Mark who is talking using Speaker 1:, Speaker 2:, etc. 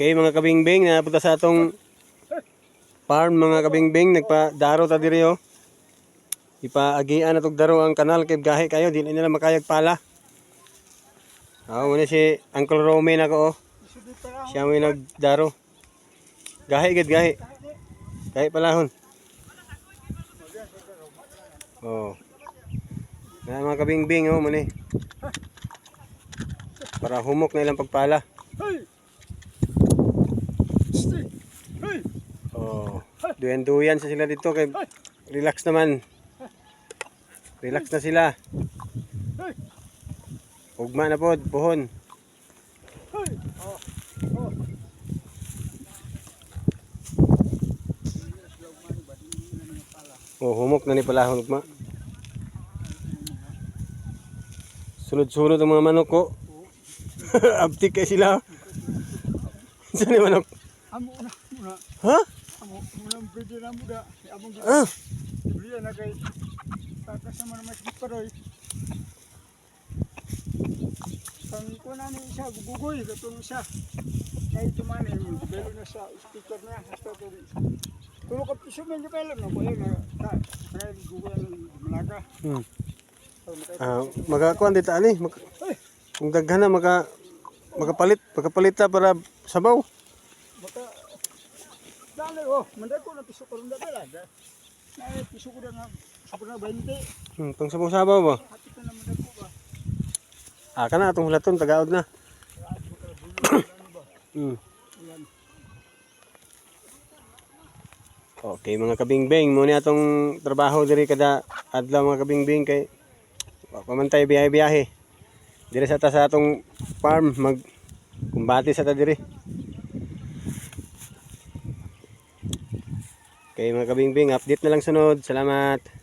Speaker 1: Okay mga kabingbing, napunta sa atong farm mga kabingbing, nagpa-daro ta diri oh. Ipaagian na tog daro ang kanal kay gahi kayo, di na nila makayag pala. Ah, muna si Uncle Romy na ko oh. Siya may nagdaro. Gahi gid gahi. Gahi palahon. Oh. Na mga kabingbing oh, muni. Para humok na ilang pagpala.
Speaker 2: Hey! Stay! Hey!
Speaker 1: Oh, duyan-duyan sa sila dito kay relax naman. Relax na sila. Ugma na pod, buhon.
Speaker 2: Oh! Oh!
Speaker 1: Oh, humok na ni palahon ugma. Sunod-sunod ang mga manok ko. Abtik kay sila. Saan yung manok?
Speaker 2: Amo na muna.
Speaker 1: Ha?
Speaker 2: Amo muna pwede na muna. Among
Speaker 1: Ah,
Speaker 2: gibriya na kay kakasama na mas paroy. Kang ko na ni isa gugugoy katong isa. Kay tumani belo na sa speaker na hasta to. Tulo ka piso men yung kailan na ko yan na kay gugugoy ang malaga.
Speaker 1: hmm. Ah, magakuan dito ani. Mag kung daghan na maka makapalit, makapalit ta para sabaw.
Speaker 2: Baka dali oh, manday ko na piso ko rin na dala. Na piso ko na ko na 20.
Speaker 1: Hmm, pang sabaw-sabaw ba?
Speaker 2: Hati ka na manday ko ba?
Speaker 1: Ah, kana atong hulaton tagaod na. Hmm. Okay mga kabingbing, muna atong trabaho diri kada adlaw mga kabingbing kay wa pa man tayo biyahe-biyahe. Diri sa ta sa atong farm mag kumbati sa ta diri. Okay mga kabingbing, update na lang sunod. Salamat.